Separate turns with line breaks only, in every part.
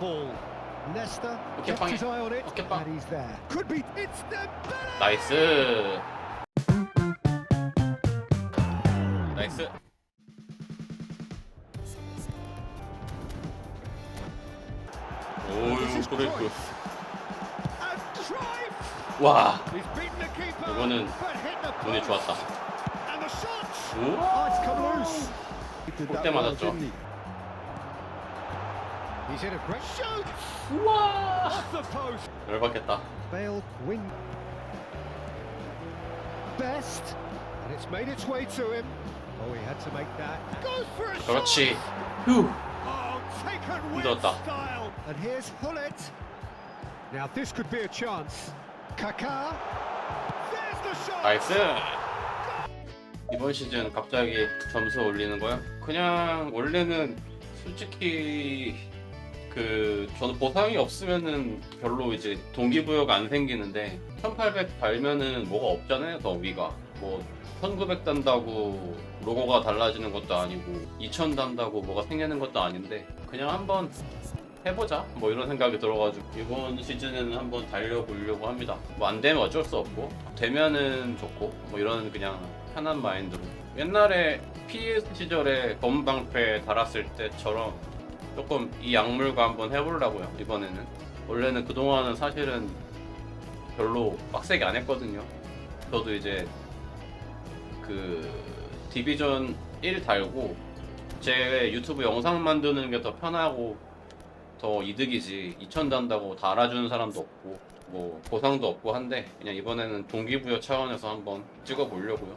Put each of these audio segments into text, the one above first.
ball. Leicester
Okay,
kept his
fine.
eye on it,
Okay, fine.
and he's there. Could be. It's Dembele.
나이스. 나이스. 그.
And Cruyff.
와. 이거는 운이
post.
좋았다. 오.
Oh,
골대
well,
맞았죠.
He's in a great shoot.
우와.
Off the post.
열받겠다.
Bale win. Best. And it's made its way to him. Oh, he had to make that. Goes for a
그렇지.
shot.
휴.
Oh, taken with
힘들었다.
style. And here's Hullet. Now this could be a chance. Kaká. There's the shot.
나이스. 이번 시즌 갑자기 점수 올리는 거야? 그냥 원래는 솔직히 그 저는 보상이 없으면은 별로 이제 동기부여가 안 생기는데 1800 달면은 뭐가 없잖아요 더 위가. 뭐 1900 단다고 로고가 달라지는 것도 아니고 2000 단다고 뭐가 생기는 것도 아닌데 그냥 한번 해보자. 뭐 이런 생각이 들어가지고 이번 시즌에는 한번 달려보려고 합니다. 뭐 안 되면 어쩔 수 없고 되면은 좋고 뭐 이런 그냥 편한 마인드로. 옛날에 PS 시절에 검은 방패 달았을 때처럼 조금 이 약물과 한번 해보려고요 이번에는. 원래는 그동안은 사실은 별로 빡세게 안 했거든요. 저도 이제 그 디비전 1 달고 제 유튜브 영상 만드는 게 더 편하고 더 이득이지. 2000 단다고 다 알아주는 사람도 없고 뭐 보상도 없고 한데 그냥 이번에는 동기부여 차원에서 한번 찍어보려고요.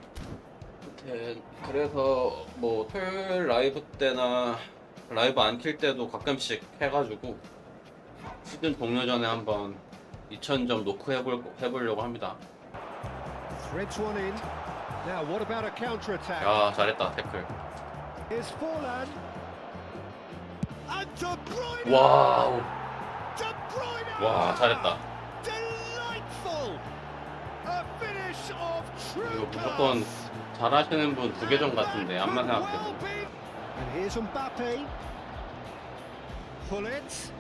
그래서 뭐 토요일 라이브 때나 라이브 안 킬 때도 가끔씩 해가지고 시즌 종료 전에 한번 2000점 노크 해볼, 해보려고 합니다? 야 잘했다 태클. 와우. 와 잘했다 이거 무조건. 잘하시는 분두 계정 같은데 안만
well
생각해도.
And here's Mbappe. Hullet.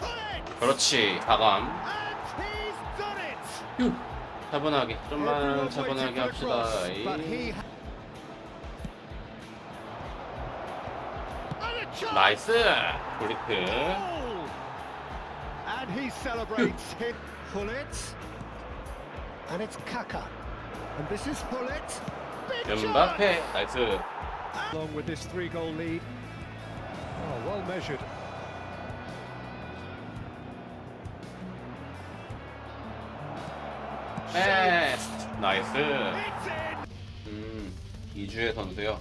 Hullet.
그렇지 가감
And he's done it.
휴 차분하게 좀만
Everyone
차분하게
waiting for
합시다
cross, but he
이.
ha- And a chance.
나이스 브리크
goal. And he celebrates him. Hullet. And it's Kaka. And this is Hullet. Chance.
나이스
Along with this three-goal lead. Oh, well measured.
베스트 나이스. 음 이주혜 선수요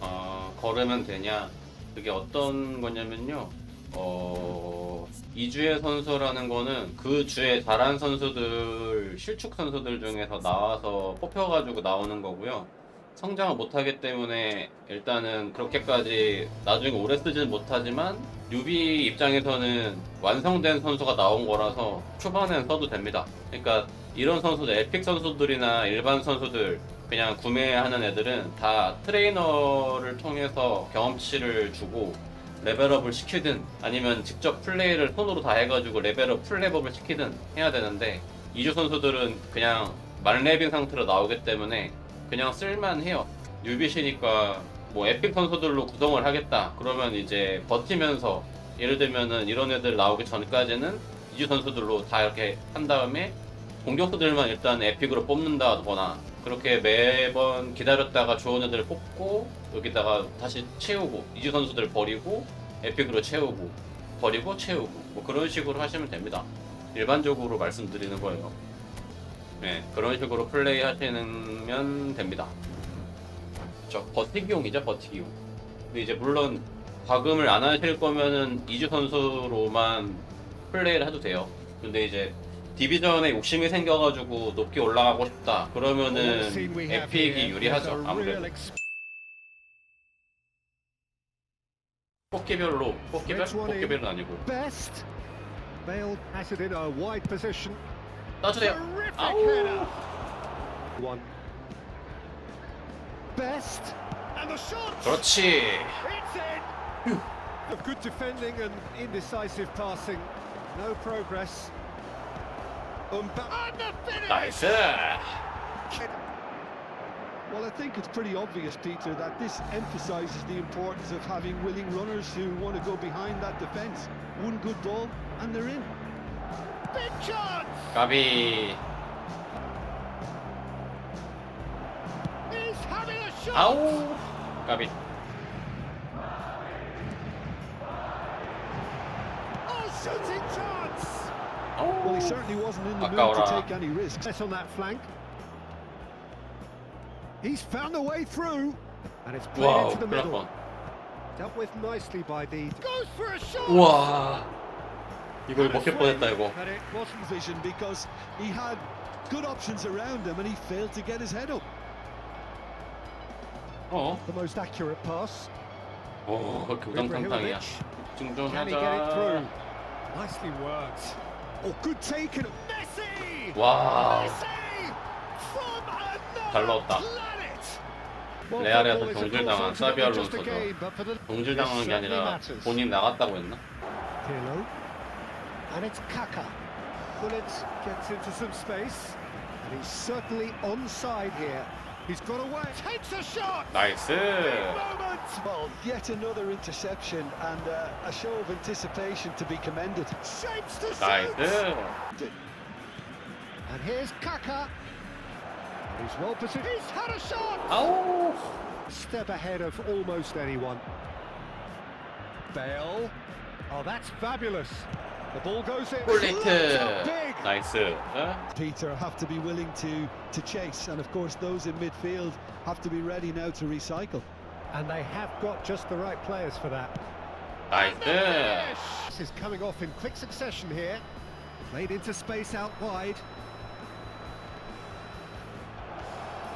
어 걸으면 되냐 그게 어떤 거냐면요 어 이주혜 선수라는 거는 그 주에 잘한 선수들 실축 선수들 중에서 나와서 뽑혀가지고 나오는 거고요 성장을 못하기 때문에 일단은 그렇게까지 나중에 오래 쓰지는 못하지만 뉴비 입장에서는 완성된 선수가 나온 거라서 초반엔 써도 됩니다. 그러니까 이런 선수들, 에픽 선수들이나 일반 선수들 그냥 구매하는 애들은 다 트레이너를 통해서 경험치를 주고 레벨업을 시키든 아니면 직접 플레이를 손으로 다 해가지고 레벨업 풀레벨업을 시키든 해야 되는데 이주 선수들은 그냥 만렙인 상태로 나오기 때문에 그냥 쓸만해요. 뉴비시니까 뭐 에픽 선수들로 구성을 하겠다. 그러면 이제 버티면서 예를 들면은 이런 애들 나오기 전까지는 이주 선수들로 다 이렇게 한 다음에 공격수들만 일단 에픽으로 뽑는다거나 그렇게 매번 기다렸다가 좋은 애들 뽑고 여기다가 다시 채우고 이주 선수들 버리고 에픽으로 채우고 버리고 채우고 뭐 그런 식으로 하시면 됩니다. 일반적으로 말씀드리는 거예요. 네, 그런 식으로 플레이 하시면 됩니다. 저 버티기용이죠, 버티기용. 근데 이제 물론 과금을 안 하실 거면은 이주 선수로만 플레이를 해도 돼요. 근데 이제 디비전에 욕심이 생겨가지고 높게 올라가고 싶다. 그러면은 에픽이 유리하죠. 아무래도
ex-
뽑기별로 뽑기별
Let's run in.
뽑기별은 아니고
Best. Bale has it in a wide position.
따주세요.
Terrific
아우.
header. One. Best. And the shot.
그렇지.
It's in. Of good defending and indecisive passing. No progress. Umba- and the finish!
나이스.
well, I think it's pretty obvious, Peter, that this emphasises the importance of having willing runners who want to go behind that defence. One good ball, and they're in.
Big chance!
Gabi!
He's having a shot!
Ow! Gabi.
Oh, shooting chance! Oh.
Well, he certainly wasn't in the mood to take any risks.
On that flank. He's found a way through. And it's played
와우.
into the
큰일 날
middle.
뻔.
Dealt with nicely by the... Goes for a shot!
우와. 이걸 먹힐 뻔했다 이거.
But it wasn't
Vision because he had good options around him and he failed to get his head up.
어.
the most accurate pass.
오, 교정탕탕이야.
Ibrahimovic.
집중 좀
Can he get it through?
하자.
Nicely worked. Oh, good take and Messi!
와.
Messi! From
잘
another
넣었다. 레알에서 경질당한
course, ultimately
사비
just a
알론소죠.
game, but for the-
동질당한
This
게 아니라. 본인 나갔다고 했나?
Pirlo. And it's Kaka. Bullet gets into some space. And he's certainly onside here. He's got away. Takes a shot!
나이스.
Moment!
Well, yet another interception and uh, a show of anticipation to be commended.
Shapes to shoot!
나이스.
And here's Kaka. He's well positioned. He's had a shot!
Oh!
Step ahead of almost anyone. Bale. Oh, that's fabulous. The ball goes in.
Brilliant. Nice. Huh?
Peter have to be willing to, to chase, and of course, those in midfield have to be ready now to recycle.
And they have got just the right players for that.
Nice.
This is coming off in quick succession here. Played into space out wide.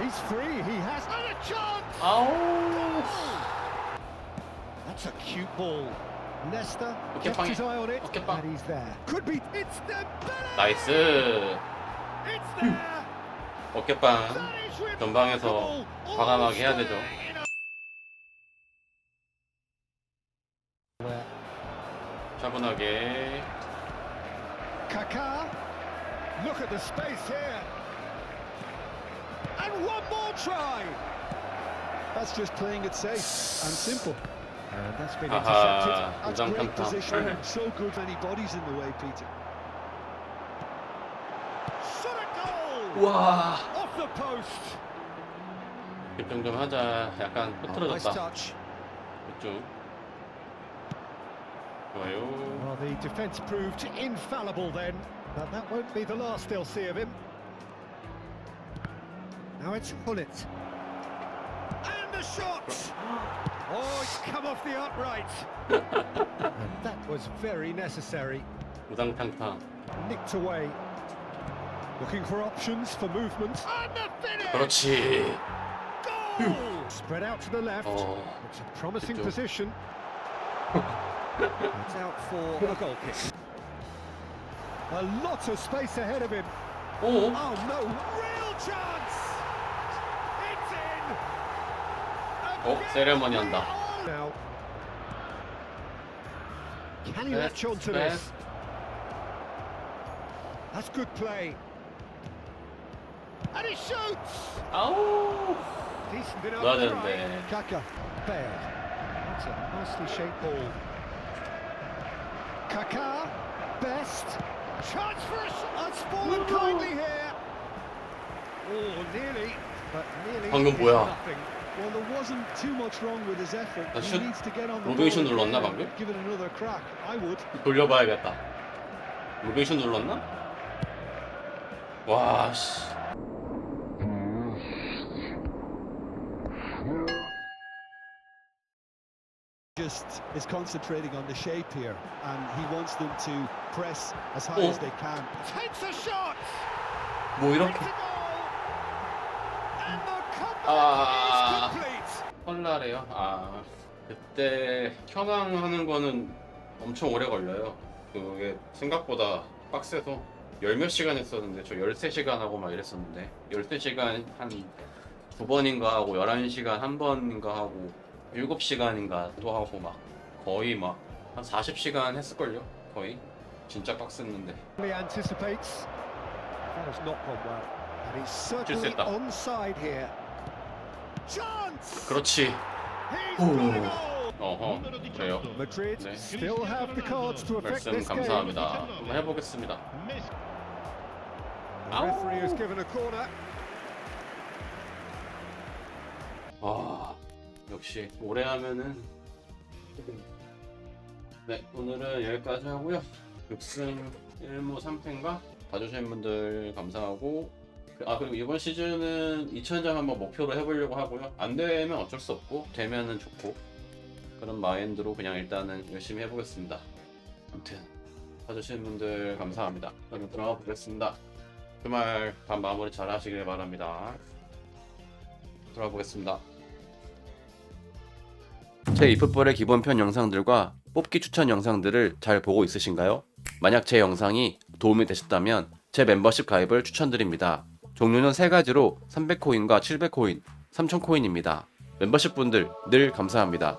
He's free, he has... And a chance!
아우.
That's a cute ball. Nesta
Okay,
kept his eye on it, and he's there. Could be... It's Dembele!
나이스.
It's there!
어깨빵. 전방에서. 과감하게 해야 되죠. 차분하게.
Kaká. Look at the space here. And one more try.
That's just playing it safe and simple.
And that's been
아하.
intercepted.
That's great
우장탕탕.
positioning. So good, many bodies in the way, Peter.
Shot a goal.
와.
Off the post.
집중 좀 하자. 약간
Oh, nice
흐트러졌다.
touch.
이쪽. 좋아요.
Well, the defence proved infallible then, but that won't be the last they'll see of him. Now it's Hullet. And the shot! Oh, it's come off the upright. and that was very necessary.
우당탕탕.
Nicked away. Looking for options for movement. And the finish!
그렇지.
Goal! Spread out to the left.
어.
It's a promising
그쪽.
position. it's out for a goal kick. A lot of space ahead of him.
오.
Oh no, real chance!
어, 세레머니 한다.
Now, can you
Best,
latch on to
best.
this? That's good play. And he shoots!
아우.
Decent enough.
넣어야
try.
되는데.
Kaka, Baird. That's a nicely shaped ball. Kaka, best. Chance for a shot. That's fallen kindly here. Oh, nearly, but nearly.
방금
is
뭐야?
Nothing.
Well, there wasn't too much wrong with his effort.
나
He
슛-
needs to get on the
로베이션
ball
눌렀나,
again
방금?
and Give it another crack. I would.
돌려봐야겠다. 로베이션 눌렀나? 와, 씨.
just is concentrating on the shape here, and he wants them to press as high
Oh.
as they can.
Takes a shot.
뭐 이렇게
complete.
헐라래요? 아 그때 현황하는 거는 엄청 오래 걸려요. 그게 생각보다 빡세서 열몇 시간 했었는데 저 13시간 하고 막 이랬었는데 13시간 한 두 번인가 하고 11시간 한 번인가 하고 7시간인가 또 하고 막 거의 막 한 40시간 했을걸요? 거의 진짜 빡셌는데 실수했다. 그렇지 오. 어허 그래요 네. 말씀. 감사합니다 한번 해보겠습니다. 아 역시 오래 하면은 네 오늘은 여기까지 하고요 6승 1무 3패인가 봐주신 분들 감사하고 아 그리고 이번 시즌은 2000점 한번 목표로 해보려고 하고요. 안 되면 어쩔 수 없고 되면은 좋고 그런 마인드로 그냥 일단은 열심히 해보겠습니다. 아무튼 봐주신 분들 감사합니다. 저는 들어가 보겠습니다. 주말 밤 마무리 잘 하시길 바랍니다. 들어가 보겠습니다. 제 이풋볼의 기본편 영상들과 뽑기 추천 영상들을 잘 보고 있으신가요? 만약 제 영상이 도움이 되셨다면 제 멤버십 가입을 추천드립니다. 종류는 세 가지로 300코인과 700코인, 3000코인입니다. 멤버십 분들 늘 감사합니다.